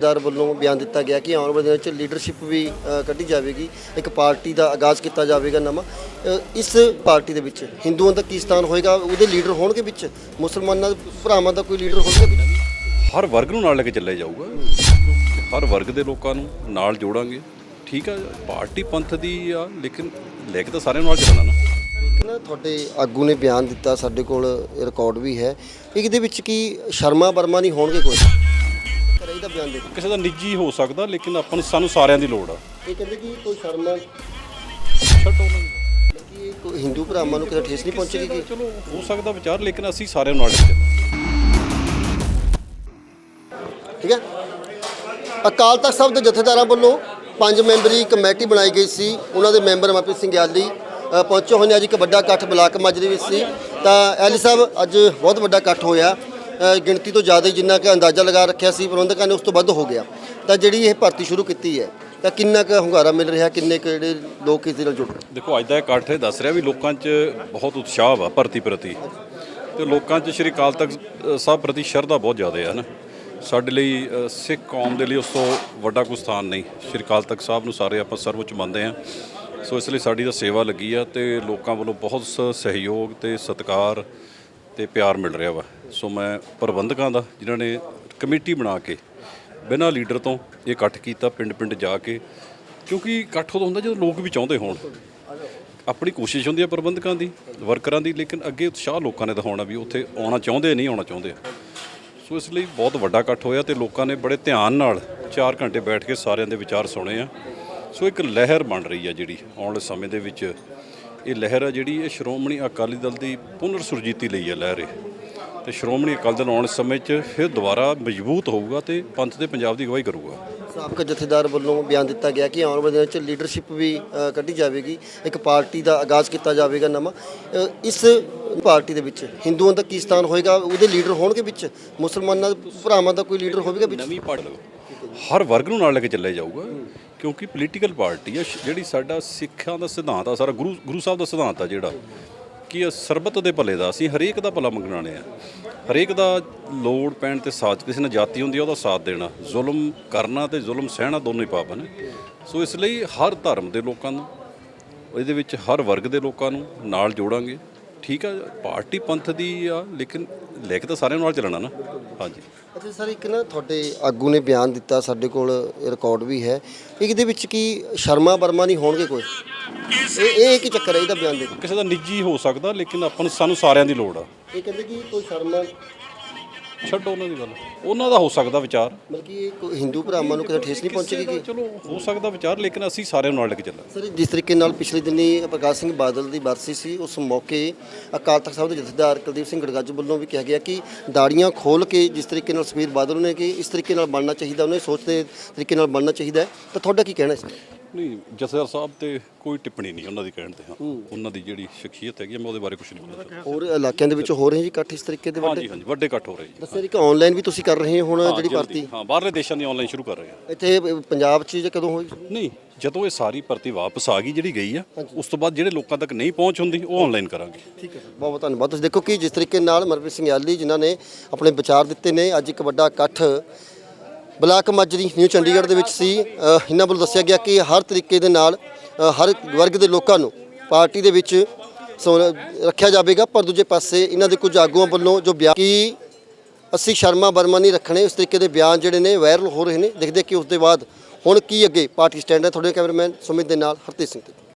ਦਾਰ ਵੱਲੋਂ ਬਿਆਨ ਦਿੱਤਾ ਗਿਆ ਕਿ ਆਉਣ ਵਾਲੇ ਦਿਨਾਂ ਵਿੱਚ ਲੀਡਰਸ਼ਿਪ ਵੀ ਕੱਢੀ ਜਾਵੇਗੀ ਇੱਕ ਪਾਰਟੀ ਦਾ ਆਗਾਜ਼ ਕੀਤਾ ਜਾਵੇਗਾ ਨਵਾਂ। ਇਸ ਪਾਰਟੀ ਦੇ ਵਿੱਚ ਹਿੰਦੂਆਂ ਦਾ ਕੀ ਸਥਾਨ ਹੋਏਗਾ? ਉਹਦੇ ਲੀਡਰ ਹੋਣਗੇ ਵਿੱਚ? ਮੁਸਲਮਾਨਾਂ ਦੇ ਭਰਾਵਾਂ ਦਾ ਕੋਈ ਲੀਡਰ ਹੋਵੇਗਾ ਹਰ ਵਰਗ ਨੂੰ ਨਾਲ ਲੈ ਕੇ ਚੱਲਿਆ ਜਾਊਗਾ। ਹਰ ਵਰਗ ਦੇ ਲੋਕਾਂ ਨੂੰ ਨਾਲ ਜੋੜਾਂਗੇ। ਠੀਕ ਆ ਪਾਰਟੀ ਪੰਥ ਦੀ ਆ ਲੇਕਿਨ ਲੈ ਕੇ ਤਾਂ ਸਾਰਿਆਂ ਨੂੰ ਨਾਲ ਚੱਲਣਾ ਨਾ। ਤੁਹਾਡੇ ਆਗੂ ਨੇ ਬਿਆਨ ਦਿੱਤਾ ਸਾਡੇ ਕੋਲ ਰਿਕਾਰਡ ਵੀ ਹੈ। ਇਹਦੇ ਵਿੱਚ ਕੀ ਸ਼ਰਮਾ ਵਰਮਾ ਨਹੀਂ ਹੋਣਗੇ ਕੋਈ? ਕਰੇ ਦਾ ਬਿਆਨ ਦੇ ਕਿਸੇ ਦਾ ਨਿੱਜੀ ਹੋ ਸਕਦਾ ਲੇਕਿਨ ਆਪਾਂ ਨੂੰ ਸਾਨੂੰ ਸਾਰਿਆਂ ਦੀ ਲੋੜ ਆ। ਇਹ ਕਹਿੰਦੇ ਕਿ ਕੋਈ ਸ਼ਰਮਾ ਛੱਡੋ ਉਹਨਾਂ ਨੂੰ ਕਿ ਇਹ ਕੋਈ ਹਿੰਦੂ ਭਰਾਵਾਂ ਨੂੰ ਕਿਸੇ ਠੇਸ ਨਹੀਂ ਪਹੁੰਚੇਗੀ ਕਿ ਚਲੋ ਹੋ ਸਕਦਾ ਵਿਚਾਰ ਲੇਕਿਨ ਅਸੀਂ ਸਾਰਿਆਂ ਨੂੰ ਚੱਲਾਂਗੇ ਠੀਕ ਹੈ? ਅਕਾਲ ਤਖਤ ਸਾਹਿਬ ਦੇ ਜਥੇਦਾਰਾਂ ਵੱਲੋਂ ਪੰਜ ਮੈਂਬਰੀ ਕਮੇਟੀ ਬਣਾਈ ਗਈ ਸੀ। ਉਹਨਾਂ ਦੇ ਮੈਂਬਰ ਮਨਪ੍ਰੀਤ ਸਿੰਘ ਗਿਆਲੀ ਪਹੁੰਚੇ ਹੋਏ ਨੇ। ਅੱਜ ਇੱਕ ਵੱਡਾ ਇਕੱਠ ਬਲਾਕ ਮਾਜਰੇ ਵਿੱਚ ਸੀ। ਤਾਂ ਐਲੀ ਸਾਹਿਬ ਅੱਜ ਬਹੁਤ ਵੱਡਾ ਇਕੱਠ ਹੋਇਆ। ਗਿਣਤੀ ਤੋਂ ਜ਼ਿਆਦਾ ਜਿੰਨਾ ਕਿ ਅੰਦਾਜ਼ਾ ਲਗਾ ਰੱਖਿਆ ਸੀ, ਪ੍ਰਬੰਧਕਾਂ ਨੇ ਉਸ ਤੋਂ ਵੱਧ ਹੋ ਗਿਆ। ਤਾਂ ਜਿਹੜੀ ਇਹ ਭਰਤੀ ਸ਼ੁਰੂ ਕੀਤੀ ਹੈ, ਤਾਂ ਕਿੰਨਾ ਕੁ ਹੁੰਗਾਰਾ ਮਿਲ ਰਿਹਾ, ਕਿੰਨੇ ਕੁ ਜਿਹੜੇ ਲੋਕ ਇਸ ਦੇ ਨਾਲ ਜੁੜ ਰਹੇ? ਦੇਖੋ, ਅੱਜ ਦਾ ਇਕੱਠ ਇਹ ਦੱਸ ਰਿਹਾ ਵੀ ਲੋਕਾਂ 'ਚ ਬਹੁਤ ਉਤਸ਼ਾਹ ਵਾ ਭਰਤੀ ਪ੍ਰਤੀ। ਤੇ ਲੋਕਾਂ 'ਚ ਸ਼੍ਰੀ ਅਕਾਲ ਤਖਤ ਸਾਹਿਬ ਪ੍ਰਤੀ ਸ਼ਰਧਾ ਬਹੁਤ ਜ਼ਿਆਦਾ ਹੈ ਨਾ। ਸਾਡੇ ਲਈ ਸਿੱਖ ਕੌਮ ਦੇ ਲਈ ਉਸ ਤੋਂ ਵੱਡਾ ਕੋਈ ਸਥਾਨ ਨਹੀਂ। ਸ਼੍ਰੀ ਅਕਾਲ ਤਖਤ ਸਾਹਿਬ ਨੂੰ ਸਾਰੇ ਆਪਾਂ ਸਰਵਉੱਚ ਮੰਨਦੇ ਹਾਂ। ਸੋ ਇਸ ਲਈ ਸਾਡੀ ਤਾਂ ਸੇਵਾ ਲੱਗੀ ਆ ਤੇ ਲੋਕਾਂ ਵੱਲੋਂ ਬਹੁਤ ਸ- ਸਹਿਯੋਗ ਤੇ ਸਤਿਕਾਰ ਤੇ ਪਿਆਰ ਮਿਲ ਰਿਹਾ ਵਾ। ਸੋ ਮੈਂ ਪ੍ਰਬੰਧਕਾਂ ਦਾ, ਜਿਨ੍ਹਾਂ ਨੇ ਕਮੇਟੀ ਬਣਾ ਕੇ ਬਿਨਾਂ ਲੀਡਰ ਤੋਂ ਇਹ ਇਕੱਠ ਕੀਤਾ ਪਿੰਡ ਪਿੰਡ ਜਾ ਕੇ, ਕਿਉਂਕਿ ਇਕੱਠ ਉਦੋਂ ਹੁੰਦਾ ਜਦੋਂ ਲੋਕ ਵੀ ਚਾਹੁੰਦੇ ਹੋਣ। ਆਪਣੀ ਕੋਸ਼ਿਸ਼ ਹੁੰਦੀ ਹੈ ਪ੍ਰਬੰਧਕਾਂ ਦੀ, ਵਰਕਰਾਂ ਦੀ, ਲੇਕਿਨ ਅੱਗੇ ਉਤਸ਼ਾਹ ਲੋਕਾਂ ਨੇ ਦਿਖਾਉਣਾ ਵੀ ਉੱਥੇ ਆਉਣਾ ਚਾਹੁੰਦੇ ਨਹੀਂ ਆਉਣਾ ਚਾਹੁੰਦੇ ਸੋ ਇਸ ਲਈ ਬਹੁਤ ਵੱਡਾ ਇਕੱਠ ਹੋਇਆ ਤੇ ਲੋਕਾਂ ਨੇ ਬੜੇ ਧਿਆਨ ਨਾਲ 4 ਘੰਟੇ ਬੈਠ ਕੇ ਸਾਰਿਆਂ ਦੇ ਵਿਚਾਰ ਸੁਣੇ ਆ। ਸੋ ਇੱਕ ਲਹਿਰ ਬਣ ਰਹੀ ਆ ਜਿਹੜੀ ਆਉਣ ਵਾਲੇ ਸਮੇਂ ਦੇ ਵਿੱਚ। ਇਹ ਲਹਿਰ ਆ ਜਿਹੜੀ ਇਹ ਸ਼੍ਰੋਮਣੀ ਅਕਾਲੀ ਦਲ ਦੀ ਪੁਨਰ ਸੁਰਜੀਤੀ ਲਈ ਆ ਲਹਿਰ ਇਹ ਤੇ ਸ਼੍ਰੋਮਣੀ ਅਕਾਲੀ ਦਲ ਆਉਣ ਸਮੇਂ 'ਚ ਫਿਰ ਦੁਬਾਰਾ ਮਜ਼ਬੂਤ ਹੋਊਗਾ ਤੇ ਪੰਥ ਦੇ ਪੰਜਾਬ ਦੀ ਅਗਵਾਈ ਕਰੂਗਾ। ਸਾਬਕਾ ਜਥੇਦਾਰ ਵੱਲੋਂ ਬਿਆਨ ਦਿੱਤਾ ਗਿਆ ਕਿ ਆਉਣ ਵਾਲੇ ਦਿਨਾਂ ਵਿੱਚ ਲੀਡਰਸ਼ਿਪ ਵੀ ਕੱਢੀ ਜਾਵੇਗੀ ਇੱਕ ਪਾਰਟੀ ਦਾ ਆਗਾਜ਼ ਕੀਤਾ ਜਾਵੇਗਾ ਨਵਾਂ। ਇਸ ਪਾਰਟੀ ਦੇ ਵਿੱਚ ਹਿੰਦੂਆਂ ਦਾ ਕੀ ਸਥਾਨ ਹੋਏਗਾ? ਉਹਦੇ ਲੀਡਰ ਹੋਣਗੇ ਵਿੱਚ? ਮੁਸਲਮਾਨਾਂ ਦੇ ਭਰਾਵਾਂ ਦਾ ਕੋਈ ਲੀਡਰ ਹੋਵੇਗਾ ਵਿੱਚ? ਨਵੀਂ ਪਾਰਟੀ ਹਰ ਵਰਗ ਨੂੰ ਨਾਲ ਲੈ ਕੇ ਚੱਲਿਆ ਜਾਊਗਾ, ਕਿਉਂਕਿ ਪੋਲੀਟੀਕਲ ਪਾਰਟੀ ਆ ਜਿਹੜੀ ਸਾਡਾ ਸਿੱਖਾਂ ਦਾ ਸਿਧਾਂਤ ਆ, ਸਾਰਾ ਗੁਰੂ ਗੁਰੂ ਸਾਹਿਬ ਦਾ ਸਿਧਾਂਤ ਆ ਜਿਹੜਾ, ਕਿ ਇਹ ਸਰਬੱਤ ਦੇ ਭਲੇ ਦਾ, ਅਸੀਂ ਹਰੇਕ ਦਾ ਭਲਾ ਮੰਗਣ ਵਾਲੇ ਆ। ਹਰੇਕ ਦਾ ਲੋੜ ਪੈਣ ਤੇ ਸਾਥ, ਕਿਸੇ ਨਾਲ ਜਾਤੀ ਹੁੰਦੀ ਆ, ਉਹਦਾ ਸਾਥ ਦੇਣਾ। ਜ਼ੁਲਮ ਕਰਨਾ ਤੇ ਜ਼ੁਲਮ ਸਹਿਣਾ ਦੋਨੋਂ ਹੀ ਪਾਪ ਹਨ ਸੋ ਇਸ ਲਈ ਹਰ ਧਰਮ ਦੇ ਲੋਕਾਂ ਨੂੰ, ਇਹਦੇ ਵਿੱਚ ਹਰ ਵਰਗ ਦੇ ਲੋਕਾਂ ਨੂੰ ਨਾਲ ਜੋੜਾਂਗੇ। ਠੀਕ ਆ ਪਾਰਟੀ ਪੰਥ ਦੀ ਆ ਲੇਕਿਨ ਲੈ ਕੇ ਤਾਂ ਸਾਰਿਆਂ ਨਾਲ ਚੱਲਣਾ ਨਾ। ਹਾਂਜੀ। ਅੱਛਾ ਸਰ ਇੱਕ ਨਾ ਤੁਹਾਡੇ ਆਗੂ ਨੇ ਬਿਆਨ ਦਿੱਤਾ ਸਾਡੇ ਕੋਲ ਰਿਕਾਰਡ ਵੀ ਹੈ। ਇਹਦੇ ਵਿੱਚ ਕੀ ਸ਼ਰਮਾ ਵਰਮਾ ਨਹੀਂ ਹੋਣਗੇ ਕੋਈ? ਇਹ ਇਹ ਕੀ ਚੱਕਰ ਹੈ ਇਹਦਾ ਬਿਆਨ ਦੇ? ਕਿਸੇ ਦਾ ਨਿੱਜੀ ਹੋ ਸਕਦਾ ਲੇਕਿਨ ਆਪਾਂ ਨੂੰ ਸਾਨੂੰ ਸਾਰਿਆਂ ਦੀ ਲੋੜ ਆ। ਇਹ ਕਹਿੰਦੇ ਕਿ ਕੋਈ ਸ਼ਰਮਾ ਛੱਡੋ ਉਹਨਾਂ ਦੀ ਗੱਲ। ਉਹਨਾਂ ਦਾ ਹੋ ਸਕਦਾ ਵਿਚਾਰ। ਮਤਲਬ ਕਿ ਇਹ ਕੋਈ ਹਿੰਦੂ ਭਰਾਵਾਂ ਨੂੰ ਕਿਸੇ ਠੇਸ ਨਹੀਂ ਪਹੁੰਚੇਗੀ ਕਿ ਚਲੋ ਹੋ ਸਕਦਾ ਵਿਚਾਰ ਲੇਕਿਨ ਅਸੀਂ ਸਾਰਿਆਂ ਨਾਲ ਲੈ ਕੇ ਚੱਲਾਂਗੇ। ਸਰ ਜਿਸ ਤਰੀਕੇ ਨਾਲ ਪਿਛਲੇ ਦਿਨੀ ਪ੍ਰਕਾਸ਼ ਸਿੰਘ ਬਾਦਲ ਦੀ ਬਰਸੀ ਸੀ ਉਸ ਮੌਕੇ ਅਕਾਲ ਤਖਤ ਸਾਹਿਬ ਦੇ ਜਥੇਦਾਰ ਕੁਲਦੀਪ ਸਿੰਘ ਗੜਗੱਜ ਵੱਲੋਂ ਵੀ ਕਿਹਾ ਗਿਆ ਕਿ ਦਾੜੀਆਂ ਖੋਲ ਕੇ ਜਿਸ ਤਰੀਕੇ ਨਾਲ ਸੁਖਬੀਰ ਬਾਦਲ ਨੇ ਕਿ ਇਸ ਤਰੀਕੇ ਨਾਲ ਬਣਨਾ ਚਾਹੀਦਾ ਉਹਨੇ ਸੋਚ ਦੇ ਤਰੀਕੇ ਨਾਲ ਬਣਨਾ ਚਾਹੀਦਾ ਹੈ। ਤਾਂ ਤੁਹਾਡਾ ਕੀ ਕਹਿਣਾ ਇਸ ਤੇ ਨਹੀਂ ਜਥੇਦਾਰ ਸਾਹਿਬ ਤੇ ਕੋਈ ਟਿੱਪਣੀ ਨਹੀਂ ਉਹਨਾਂ ਦੀ ਕਹਿਣ ਤੇ ਹਾਂ। ਉਹਨਾਂ ਦੀ ਜਿਹੜੀ ਸ਼ਖਸੀਅਤ ਹੈਗੀ ਆ, ਮੈਂ ਉਹਦੇ ਬਾਰੇ ਕੁਝ ਨਹੀਂ ਚਾਹੁੰਦਾ। ਹੋਰ ਇਲਾਕਿਆਂ ਦੇ ਵਿੱਚ ਹੋ ਰਹੇ ਜੀ ਇਕੱਠ ਇਸ ਤਰੀਕੇ ਦੇ ਵੱਡੇ? ਹਾਂਜੀ ਹਾਂਜੀ ਵੱਡੇ ਇਕੱਠ ਹੋ ਰਹੇ ਜੀ। ਦੱਸਿਆ ਜੀ ਕਿ ਆਨਲਾਈਨ ਵੀ ਤੁਸੀਂ ਕਰ ਰਹੇ ਹੋ ਹੁਣ ਹਾਂ, ਜਿਹੜੀ ਜਲਦੀ। ਭਰਤੀ? ਹਾਂ ਬਾਹਰਲੇ ਦੇਸ਼ਾਂ ਦੀ ਆਨਲਾਈਨ ਸ਼ੁਰੂ ਕਰ ਰਹੇ ਆ। ਇੱਥੇ ਪੰਜਾਬ 'ਚ ਜਾਂ ਕਦੋਂ ਹੋਈ ਨਹੀਂ ਜਦੋਂ ਇਹ ਸਾਰੀ ਭਰਤੀ ਵਾਪਸ ਆ ਗਈ ਜਿਹੜੀ ਗਈ ਆ ਉਸ ਤੋਂ ਬਾਅਦ ਜਿਹੜੇ ਲੋਕਾਂ ਤੱਕ ਨਹੀਂ ਪਹੁੰਚ ਹੁੰਦੀ ਉਹ ਆਨਲਾਈਨ ਕਰਾਂਗੇ। ਠੀਕ ਹੈ ਬਹੁਤ ਬਹੁਤ ਧੰਨਵਾਦ। ਤੁਸੀਂ ਦੇਖੋ ਕਿ ਜਿਸ ਤਰੀਕੇ ਨਾਲ ਮਰਪ੍ਰੀਤ ਸਿੰਘ ਯਾਲੀ ਜਿਨ੍ਹਾਂ ਨੇ ਆਪਣੇ ਵਿਚਾਰ ਦਿੱਤੇ ਨੇ ਅੱਜ ਇੱਕ ਵੱਡਾ ਇਕੱਠ ਬਲਾਕ ਮਾਜਰੀ ਨਿਊ ਚੰਡੀਗੜ੍ਹ ਦੇ ਵਿੱਚ ਸੀ। ਇਹਨਾਂ ਵੱਲੋਂ ਦੱਸਿਆ ਗਿਆ ਕਿ ਹਰ ਤਰੀਕੇ ਦੇ ਨਾਲ ਹਰ ਵਰਗ ਦੇ ਲੋਕਾਂ ਨੂੰ ਪਾਰਟੀ ਦੇ ਵਿੱਚ ਸੋ ਰੱਖਿਆ ਜਾਵੇਗਾ, ਪਰ ਦੂਜੇ ਪਾਸੇ ਇਹਨਾਂ ਦੇ ਕੁਝ ਆਗੂਆਂ ਵੱਲੋਂ ਜੋ ਬਿਆਨ ਕਿ ਅਸੀਂ ਸ਼ਰਮਾ ਵਰਮਾ ਨਹੀਂ ਰੱਖਣੇ, ਇਸ ਤਰੀਕੇ ਦੇ ਬਿਆਨ ਜਿਹੜੇ ਨੇ ਵਾਇਰਲ ਹੋ ਰਹੇ ਨੇ। ਦੇਖਦੇ ਕਿ ਉਸ ਦੇ ਬਾਅਦ ਹੁਣ ਕੀ ਅੱਗੇ ਪਾਰਟੀ ਸਟੈਂਡ ਹੈ। ਤੁਹਾਡੇ ਕੈਮਰਾਮੈਨ ਸੁਮਿਤ ਦੇ ਨਾਲ ਹਰਤੇਜ ਸਿੰਘ ਤੇ।